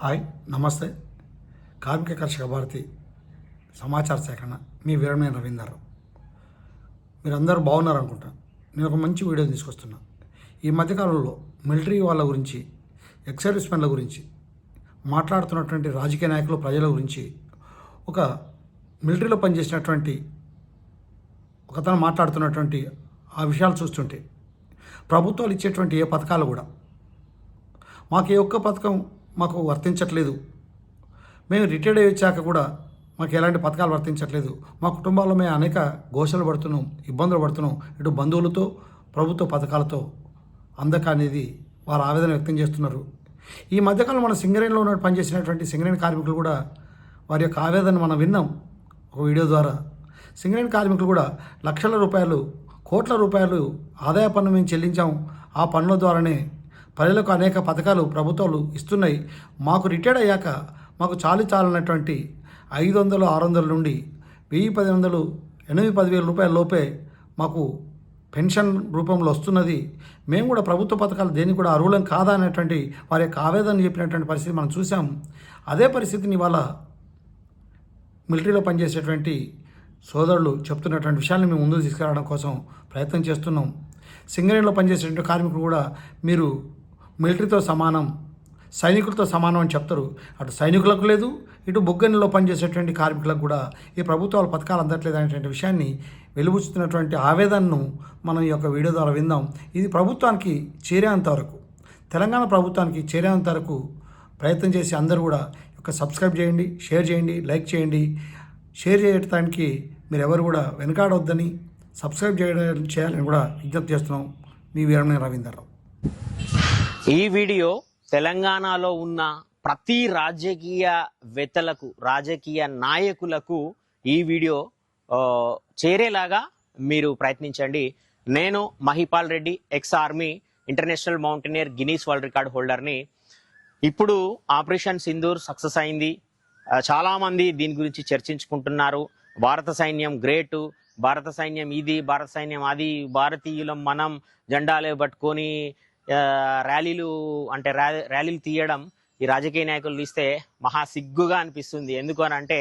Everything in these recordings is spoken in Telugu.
హాయ్ నమస్తే. కార్మిక కర్షక భారతి సమాచార సేకరణ. మీ వీరమైన రవీందర్. మీరందరూ బాగున్నారు అనుకుంటా నేను ఒక మంచి వీడియో తీసుకొస్తున్నా. ఈ మధ్యకాలంలో మిలిటరీ వాళ్ళ గురించి ఎక్స్ సర్వీస్ మెన్ల గురించి మాట్లాడుతున్నటువంటి రాజకీయ నాయకులు ప్రజల గురించి ఒక మిలిటరీలో పనిచేసినటువంటి ఒకతను మాట్లాడుతున్నటువంటి ఆ విషయాలు చూస్తుంటే ప్రభుత్వాలు ఇచ్చేటువంటి ఏ పథకాలు కూడా మాకు ఏ ఒక్క పథకం మాకు వర్తించట్లేదు. మేము రిటైర్డ్ అయ్యి వచ్చాక కూడా మాకు ఎలాంటి పథకాలు వర్తించట్లేదు. మా కుటుంబాల్లో మేము అనేక ఘోషలు పడుతున్నాం ఇబ్బందులు పడుతున్నాం. ఇటు బంధువులతో ప్రభుత్వ పథకాలతో అందక అనేది వారు ఆవేదన వ్యక్తం చేస్తున్నారు. ఈ మధ్యకాలం మన సింగరేణిలో ఉన్న పనిచేసినటువంటి సింగరేణి కార్మికులు కూడా వారి యొక్క ఆవేదన మనం విన్నాం ఒక వీడియో ద్వారా. సింగరేణి కార్మికులు కూడా లక్షల రూపాయలు కోట్ల రూపాయలు ఆదాయ పన్ను మేము చెల్లించాం. ఆ పన్నుల ద్వారానే ప్రజలకు అనేక పథకాలు ప్రభుత్వాలు ఇస్తున్నాయి. మాకు రిటైర్డ్ అయ్యాక మాకు చాలు చాలన్నటువంటి ఐదు వందలు ఆరు వందల నుండి వెయ్యి పది వందలు ఎనిమిది పదివేల రూపాయల లోపే మాకు పెన్షన్ రూపంలో వస్తున్నది. మేము కూడా ప్రభుత్వ పథకాలు దేనికి కూడా అర్హులం కాదా అనేటువంటి వారి యొక్క ఆవేదన చెప్పినటువంటి పరిస్థితి మనం చూసాం అదే పరిస్థితిని ఇవాళ మిలిటరీలో పనిచేసేటువంటి సోదరులు చెప్తున్నటువంటి విషయాన్ని మేము ముందుకు తీసుకురావడం కోసం ప్రయత్నం చేస్తున్నాం. సింగరేణిలో పనిచేసేటువంటి కార్మికులు కూడా మీరు మిలిటరీతో సమానం సైనికులతో సమానం అని చెప్తారు. అటు సైనికులకు లేదు ఇటు బొగ్గనిలో పనిచేసేటువంటి కార్మికులకు కూడా ఈ ప్రభుత్వాల పథకాలు అందట్లేదు అనేటువంటి విషయాన్ని వెలుబుచ్చుతున్నటువంటి ఆవేదనను మనం ఈ యొక్క వీడియో ద్వారా విందాం. ఇది ప్రభుత్వానికి చేరేంత వరకు తెలంగాణ ప్రభుత్వానికి చేరేంత వరకు ప్రయత్నం చేసి అందరూ కూడా ఒక సబ్స్క్రైబ్ చేయండి షేర్ చేయండి లైక్ చేయండి. షేర్ చేయడానికి మీరు ఎవరు కూడా వెనకాడవద్దని సబ్స్క్రైబ్ చేయడం చేయాలని కూడా విజ్ఞప్తి చేస్తున్నాం. మీ వీరమణ రవీందర్రావు ఈ వీడియో తెలంగాణలో ఉన్న ప్రతి రాజకీయ వేత్తలకు రాజకీయ నాయకులకు ఈ వీడియో చేరేలాగా మీరు ప్రయత్నించండి. నేను Mahipal Reddy ex army international mountaineer Guinness world record హోల్డర్ని. ఇప్పుడు ఆపరేషన్ సింధూర్ సక్సెస్ అయింది. చాలామంది దీని గురించి చర్చించుకుంటున్నారు. భారత సైన్యం గ్రేటు భారత సైన్యం ఇది భారత సైన్యం అది భారతీయులం మనం జెండాలే పట్టుకొని ర్యాలీలు అంటే ర్యా- ర్యాలీలు తీయడం ఈ రాజకీయ నాయకులు తీస్తే మహా సిగ్గుగా అనిపిస్తుంది. ఎందుకు అని అంటే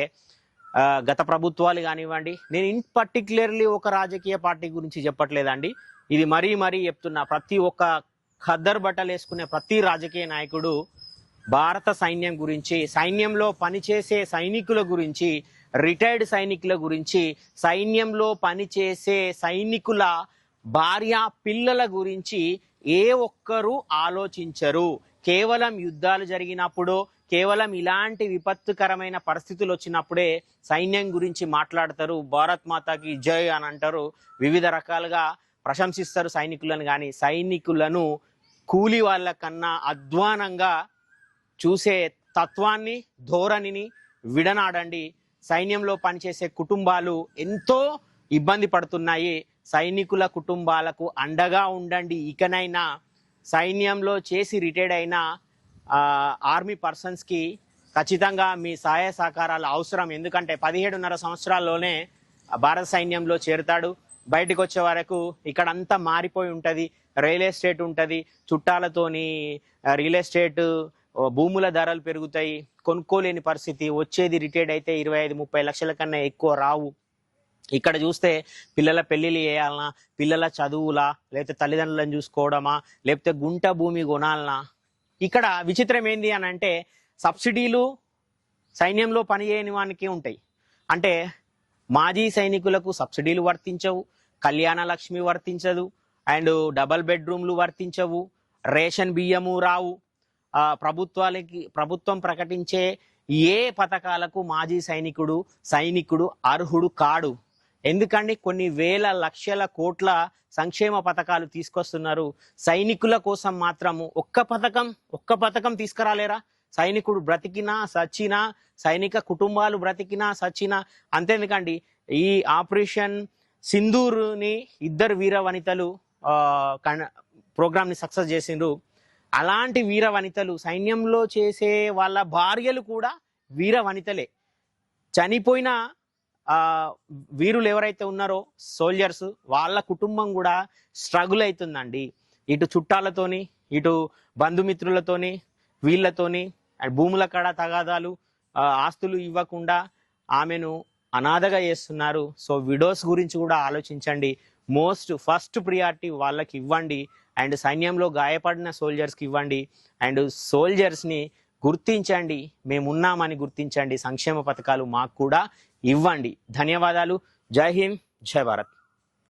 గత ప్రభుత్వాలు కానివ్వండి నేను ఇన్ పర్టిక్యులర్లీ ఒక రాజకీయ పార్టీ గురించి చెప్పట్లేదండి. ఇది మరీ మరీ చెప్తున్నా ప్రతి ఒక్క ఖద్దరు బట్టలు వేసుకునే ప్రతి రాజకీయ నాయకుడు భారత సైన్యం గురించి సైన్యంలో పనిచేసే సైనికుల గురించి రిటైర్డ్ సైనికుల గురించి సైన్యంలో పనిచేసే సైనికుల భార్య పిల్లల గురించి ఏ ఒక్కరూ ఆలోచించరు. కేవలం యుద్ధాలు జరిగినప్పుడు కేవలం ఇలాంటి విపత్తుకరమైన పరిస్థితులు వచ్చినప్పుడే సైన్యం గురించి మాట్లాడతారు. భారత్ మాతాకి జై అని అంటారు. వివిధ రకాలుగా ప్రశంసిస్తారు సైనికులను కానీ సైనికులను కూలి వాళ్ళ కన్నా అధ్వానంగా చూసే తత్వాన్ని ధోరణిని విడనాడండి. సైన్యంలో పనిచేసే కుటుంబాలు ఎంతో ఇబ్బంది పడుతున్నాయి. సైనికుల కుటుంబాలకు అండగా ఉండండి. ఇకనైనా సైన్యంలో చేసి రిటైర్డ్ అయిన ఆర్మీ పర్సన్స్కి ఖచ్చితంగా మీ సహాయ సహకారాలు అవసరం. ఎందుకంటే పదిహేడున్నర సంవత్సరాల్లోనే భారత సైన్యంలో చేరుతాడు. బయటకు వచ్చే వరకు ఇక్కడ అంతా మారిపోయి ఉంటుంది. రియల్ ఎస్టేట్ ఉంటుంది. చుట్టాలతోని రియల్ ఎస్టేట్ భూముల ధరలు పెరుగుతాయి. కొనుక్కోలేని పరిస్థితి. వచ్చేది రిటైర్డ్ అయితే ఇరవై ఐదు ముప్పై లక్షల కన్నా ఎక్కువ రావు. ఇక్కడ చూస్తే పిల్లల పెళ్ళిళ్ళు చేయాలనా? పిల్లల చదువులా? లేకపోతే తల్లిదండ్రులను చూసుకోవడమా? లేకపోతే గుంట భూమి కొనాలనా? ఇక్కడ విచిత్రం ఏంది అని అంటే సబ్సిడీలు సైన్యంలో పనిచేయని వానికి ఉంటాయి. అంటే మాజీ సైనికులకు సబ్సిడీలు వర్తించవు కళ్యాణ లక్ష్మి వర్తించదు అండ్ డబల్ బెడ్రూమ్లు వర్తించవు రేషన్ బియ్యము రావు. ప్రభుత్వాలకి ప్రభుత్వం ప్రకటించే ఏ పథకాలకు మాజీ సైనికుడు సైనికుడు అర్హుడు కాడు? ఎందుకండి కొన్ని వేల లక్షల కోట్ల సంక్షేమ పథకాలు తీసుకొస్తున్నారు? సైనికుల కోసం మాత్రము ఒక్క పథకం ఒక్క పథకం తీసుకురాలేరా? సైనికుడు బ్రతికినా సచ్చినా సైనిక కుటుంబాలు బ్రతికినా సచ్చినా అంతేందుకండి. ఈ ఆపరేషన్ సింధూరుని ఇద్దరు వీర వనితలు ప్రోగ్రామ్ని కన్- సక్సెస్ చేసిండ్రు. అలాంటి వీర వనితలు సైన్యంలో చేసే వాళ్ళ భార్యలు కూడా వీర వనితలే. చనిపోయిన వీరులు ఎవరైతే ఉన్నారో సోల్జర్స్ వాళ్ళ కుటుంబం కూడా స్ట్రగుల్ అవుతుందండి. ఇటు చుట్టాలతోని ఇటు బంధుమిత్రులతోని వీళ్ళతోని అండ్ భూముల కాడ తగాదాలు ఆస్తులు ఇవ్వకుండా ఆమెను అనాథగా చేస్తున్నారు. సో విడోస్ గురించి కూడా ఆలోచించండి. మోస్ట్ ఫస్ట్ ప్రియారిటీ వాళ్ళకి ఇవ్వండి. అండ్ సైన్యంలో గాయపడిన సోల్జర్స్కి ఇవ్వండి. అండ్ సోల్జర్స్ని గుర్తించండి మేమున్నామని గుర్తించండి. సంక్షేమ పథకాలు మాకు కూడా ఇవ్వండి. ధన్యవాదాలు. జై హింద్. జై భారత్.